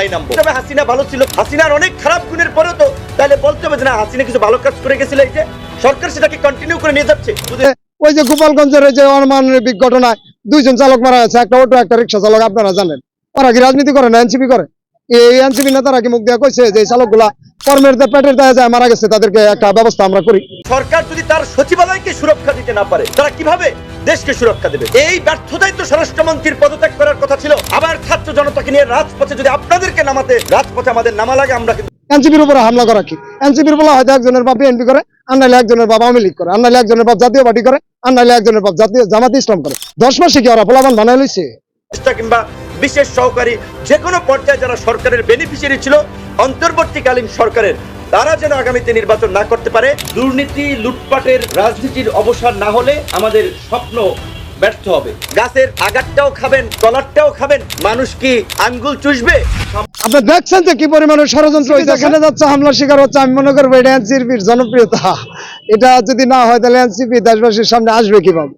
দায় নামবো। তবে হাসিনা ভালো ছিল। হাসিনার অনেক খারাপ গুণের পরেও তো তাহলে বলতে হবে না হাসিনা কিছু ভালো কাজ করে গেছিল এই যে। সরকার সেটাকে কন্টিনিউ করে নিয়ে যাচ্ছে। ওই যে গোপালগঞ্জের যে অমানবিক ঘটনায় দুইজন চালক মারা গেছে একটা অটো একটা রিক্সা চালক আপনারা জানেন। ওরা কি রাজনীতি করে না এনসিপি করে? এই এনসিপি নেতারা কি মুখ দেওয়া কইছে যে চালকগুলা কর্মের পেটের দায়ে যায় মারা গেছে তাদেরকে একটা ব্যবস্থা আমরা করি? সরকার যদি তার সচিবালয়কে সুরক্ষা দিতে না পারে তারা কীভাবে দেশকে সুরক্ষা দেবে। এই ব্যর্থতাই তো স্বরাষ্ট্রমন্ত্রীর পদত্যাগ করার কথা ছিল। আবার ছাত্র জনতাকে নিয়ে রাজপথে যদি আপনাদেরকে নামাতে রাজপথে আমাদের নামা লাগে আমরা কিন্তু এনসিপির উপরে হামলা করা কি? এনসিপির বলা হয়তো একজনের বাপ বিএনপি করে আর নাহলে একজনের বাপ আওয়ামী লীগ করে আর নাহলে একজনের বাপ জাতীয় পার্টি করে আর নাহলে একজনের বাপ জাতীয় জামাত ইসলাম করে। দশ মাসে কি ওরা পোলাবান বানাই লইছে? কিংবা বিশেষ সহকারী যে কোনো পর্যায়ে যারা সরকারের বেনিফিশিয়ারি ছিল অন্তর্বর্তীকালীন সরকারের তারা যেন আগামীতে নির্বাচন না করতে পারে দুর্নীতি লুটপাটের রাজনীতির অবসান না হলে আমাদের স্বপ্ন ব্যর্থ হবে। গাছের আগারটাও খাবেন তলারটাও খাবেন মানুষ কি আঙ্গুল চুষবে? আপনি দেখছেন যে কি পরিমাণে ষড়যন্ত্র হয়েছে এখানে যাচ্ছে হামলার শিকার হচ্ছে আমি মনে করব এটা এনসিপির জনপ্রিয়তা। এটা যদি না হয় তাহলে এনসিপি দেশবাসীর সামনে আসবে কীভাবে?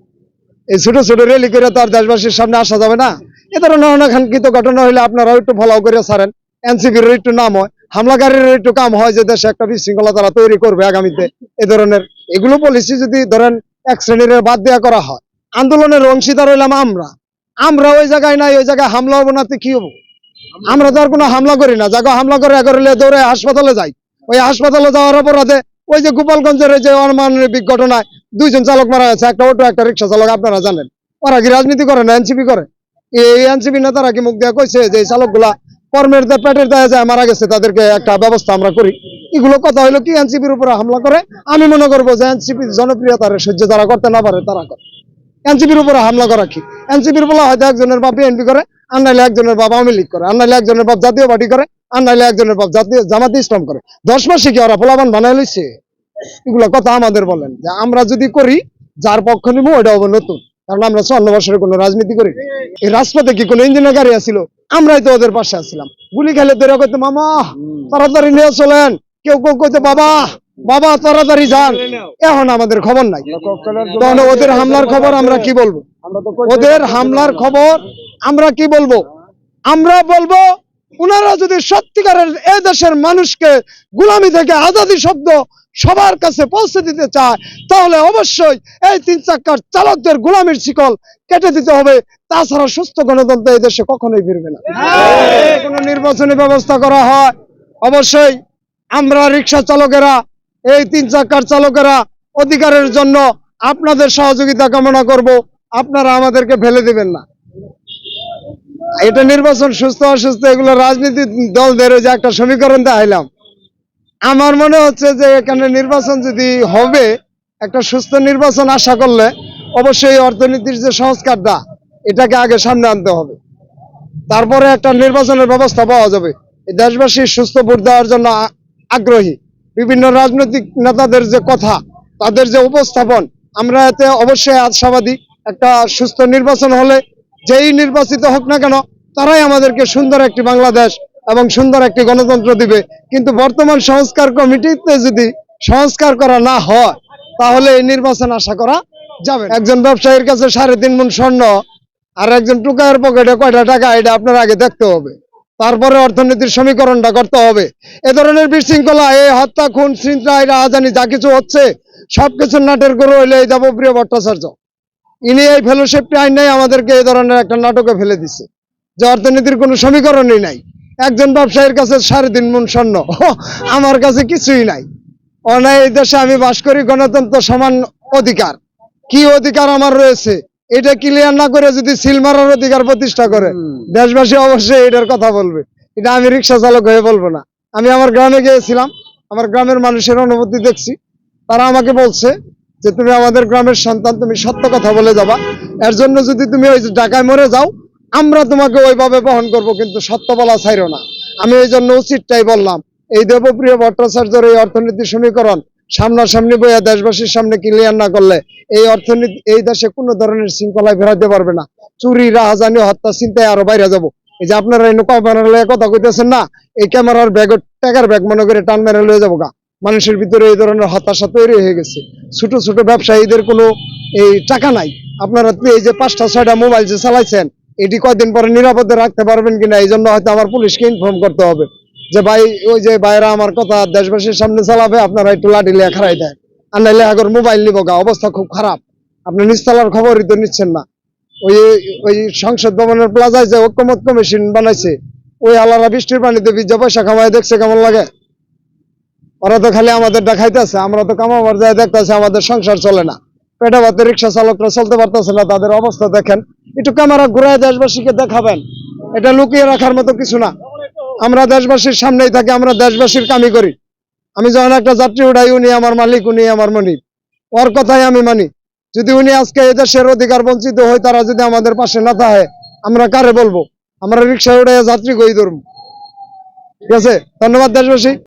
এই ছোট ছোট রেলি করে তো আর দেশবাসীর সামনে আসা যাবে না। এ ধরনের অনাকাঙ্ক্ষিত ঘটনা হলে আপনারাও একটু ফলাও করে ছাড়েন। এনসিপির একটু নাম হয়। হামলাকারীর একটু কাম হয় যে দেশে একটা বিশৃঙ্খলা তারা তৈরি করবে আগামীতে। এ ধরনের এগুলো পলিসি যদি ধরেন এক শ্রেণির বাদ দেওয়া করা হয়, আন্দোলনের অংশীদার হইলাম আমরা। আমরা ওই জায়গায় নাই, ওই জায়গায় হামলা হব না কি হব? আমরা তো আর কোনো হামলা করি না। যাকে হামলা করে করলে দৌড়ে হাসপাতালে যাই। ওই হাসপাতালে যাওয়ার অপরাধে ওই যে গোপালগঞ্জের যে অমানবিক ঘটনায় দুইজন চালক মারা গেছে, একটা অটো, একটা রিক্সা চালক, আপনারা জানেন। ওরা কি রাজনীতি করে না, এনসিপি করে? এই এনসিপি নেতারা কি মুখ দেওয়া কইছে যে চালকগুলা কর্মের দে পেটের দায়ে যায়, মারা গেছে, তাদেরকে একটা ব্যবস্থা আমরা করি। এগুলো কথা হইল কি, এনসিপির উপরে হামলা করে। আমি মনে করব যে এনসিপির জনপ্রিয়তার সহ্য যারা করতে না পারে, তারা করে। এনসিপির উপরে হামলা করা কি? এনসিপির বলা হয়তো একজনের বাপ বিএনপি করে, আর নাহলে একজনের বাপ আওয়ামী লীগ করে, আর নাহলে একজনের বাপ জাতীয় পার্টি করে, আর নাহলে একজনের বাপ জাতীয় জামাত ইসলাম করে। দশ মাসে কি ওরা পোলাবান বানাই লইছে? এগুলো কথা আমাদের বলেন। যে আমরা যদি করি, যার পক্ষ নিবো ওইটা হবে নতুন। কারণ আমরা চুয়ান্ন বছরের কোনো রাজনীতি করি। এই রাজপথে কি কোনো ইঞ্জিনিয়ার গাড়ি আসছিল আমরাই তো ওদের পাশে আসছিলাম গুলি খেলে ধরে কইতে, মামা, তাড়াতাড়ি নিয়ে চলেন। কেউ কেউ কইতে, বাবা বাবা, তাড়াতাড়ি যান। এখন আমাদের খবর নাই। ওদের হামলার খবর আমরা কি বলব? ওদের হামলার খবর আমরা কি বলব? আমরা বলব ওনারা যদি সত্যিকারের এ দেশের মানুষকে গুলামি থেকে আজাদি শব্দ সবার কাছে পৌঁছে দিতে চায় তাহলে অবশ্যই এই তিন চাক্কার চালকদের গোলামির শিকল কেটে দিতে হবে। তাছাড়া সুস্থ গণতন্ত্র এই দেশে কখনোই ফিরবে না। কোনো নির্বাচনী ব্যবস্থা করা হয় অবশ্যই আমরা রিক্সা চালকেরা এই তিন চাক্কার চালকেরা অধিকারের জন্য আপনাদের সহযোগিতা কামনা করব। আপনারা আমাদেরকে ফেলে দিবেন না। এটা নির্বাচন সুস্থ অসুস্থ এগুলো রাজনীতি দলদের ওই যে একটা সমীকরণ দেখাইলাম। আমার মনে হচ্ছে যে এখানে নির্বাচন যদি হবে, একটা সুস্থ নির্বাচন আশা করলে অবশ্যই অর্থনীতির যে সংস্কারটা, এটাকে আগে সামনে আনতে হবে। তারপরে একটা নির্বাচনের ব্যবস্থা পাওয়া যাবে। এই দেশবাসীর সুস্থ ভোট দেওয়ার জন্য আগ্রহী। বিভিন্ন রাজনৈতিক নেতাদের যে কথা, তাদের যে উপস্থাপন, আমরা এতে অবশ্যই আশাবাদী। একটা সুস্থ নির্বাচন হলে যেই নির্বাচিত হোক না কেন, তারাই আমাদেরকে সুন্দর একটি বাংলাদেশ এবং সুন্দর একটি গণতন্ত্র দিবে। কিন্তু বর্তমান সংস্কার কমিটিতে যদি সংস্কার করা না হয়, তাহলে এই নির্বাচন আশা করা যাবে একজন ব্যবসায়ীর কাছে সাড়ে তিন মন স্বর্ণ আর একজন টুকায়ের পকেটে কয়টা টাকা, এটা আপনার আগে দেখতে হবে। তারপরে অর্থনীতির সমীকরণটা করতে হবে। এ ধরনের বিশৃঙ্খলা, এই হত্যা, খুন শৃঙ্খলা আজানি যা কিছু হচ্ছে সবকিছুর নাটের গরু হইলে এই দেবপ্রিয় ভট্টাচার্য। ইনি এই ফেলোশিপটি আইন নাই, আমাদেরকে এই ধরনের একটা নাটকে ফেলে দিচ্ছে যে অর্থনীতির কোনো সমীকরণই নাই। একজন ব্যবসায়ীর কাছে সাড়ে তিন মন স্বর্ণ আমার কাছে কিছুই নাই। অনায় এই দেশে আমি বাস করি গণতন্ত্র সমান অধিকার। কি অধিকার আমার রয়েছে? এটা ক্লিয়ার না করে যদি সিল মারার অধিকার প্রতিষ্ঠা করে দেশবাসী অবশ্যই এটার কথা বলবে। এটা আমি রিক্সা চালক হয়ে বলব না। আমি আমার গ্রামে গিয়েছিলাম আমার গ্রামের মানুষের অনুভূতি দেখছি। তারা আমাকে বলছে যে তুমি আমাদের গ্রামের সন্তান তুমি সত্য কথা বলে যাবা। এর জন্য যদি তুমি ওই ঢাকায় মরে যাও আমরা তোমাকে ওইভাবে বহন করব, কিন্তু সত্য বলা ছাইরো না। আমি এই জন্য উচিতটাই বললাম, এই দেবপ্রিয় ভট্টাচার্যের এই অর্থনীতি সমীকরণ সামনাসামনি বইয়া দেশবাসীর সামনে ক্লিয়ার না করলে এই অর্থনীতি, এই দেশে কোনো ধরনের শৃঙ্খলায় ফেরাতে পারবে না। চুরি, রাহাজানি, হত্যা চিন্তায় আরও বাইরে যাব। এই যে আপনারা এই ক্যামেরা লয়ে কথা কইতেছেন না, এই ক্যামেরার ব্যাগ টাকার ব্যাগ মনে করে টান মেরে লয়ে যাব গা। মানুষের ভিতরে এই ধরনের হতাশা তৈরি হয়ে গেছে। ছোট ছোট ব্যবসায়ীদের কোনো এই টাকা নাই। আপনারা এই যে পাঁচটা, ছয়টা মোবাইল যে চালাইছেন এটি কয়দিন পরে নিরাপদে রাখতে পারবেন কিনা এই জন্য হয়তো আমার পুলিশকে ইনফর্ম করতে হবে। যে ভাই, ওই যে ভাইরা আমার কথা দেশবাসীর সামনে চালাবে, আপনারা একটু লাঠি লিয়া খারাই দেয় আর নাইলে আগর মোবাইল নিব গা, অবস্থা খুব খারাপ। আপনি নিচতলার খবরই তো নিচ্ছেন না। ওই ওই সংসদ ভবনের প্লাজায় যে ঐক্যমত কমিশন বানাইছে, ওই আলারা বৃষ্টির পানিতে ভিজা পয়সা কামাই দেখছে কেমন লাগে? ওরা তো খালি আমাদের দেখাইতেছে আমরা তো কামাবার যায় দেখতেছে, আমাদের সংসার চলে না। পেটা ভাতে রিক্সা চালকরা চলতে পারতেছে না, তাদের অবস্থা দেখেন। একটু ক্যামেরা ঘুরায় দেশবাসীকে দেখাবেন। এটা লুকিয়ে রাখার মতো কিছু না। আমরা দেশবাসীর সামনেই থাকি, আমরা দেশবাসীর কামি করি। আমি যখন একটা যাত্রী উঠাই, উনি আমার মালিক, উনি আমার মনিব। ওর কথাই আমি মানি। যদি উনি আজকে এই দেশের অধিকার বঞ্চিত হয়, তারা যদি আমাদের পাশে না থাকে, আমরা কারে বলব? আমরা রিক্সা উঠে যাত্রী গই ধরবো। ঠিক আছে? ধন্যবাদ দেশবাসী।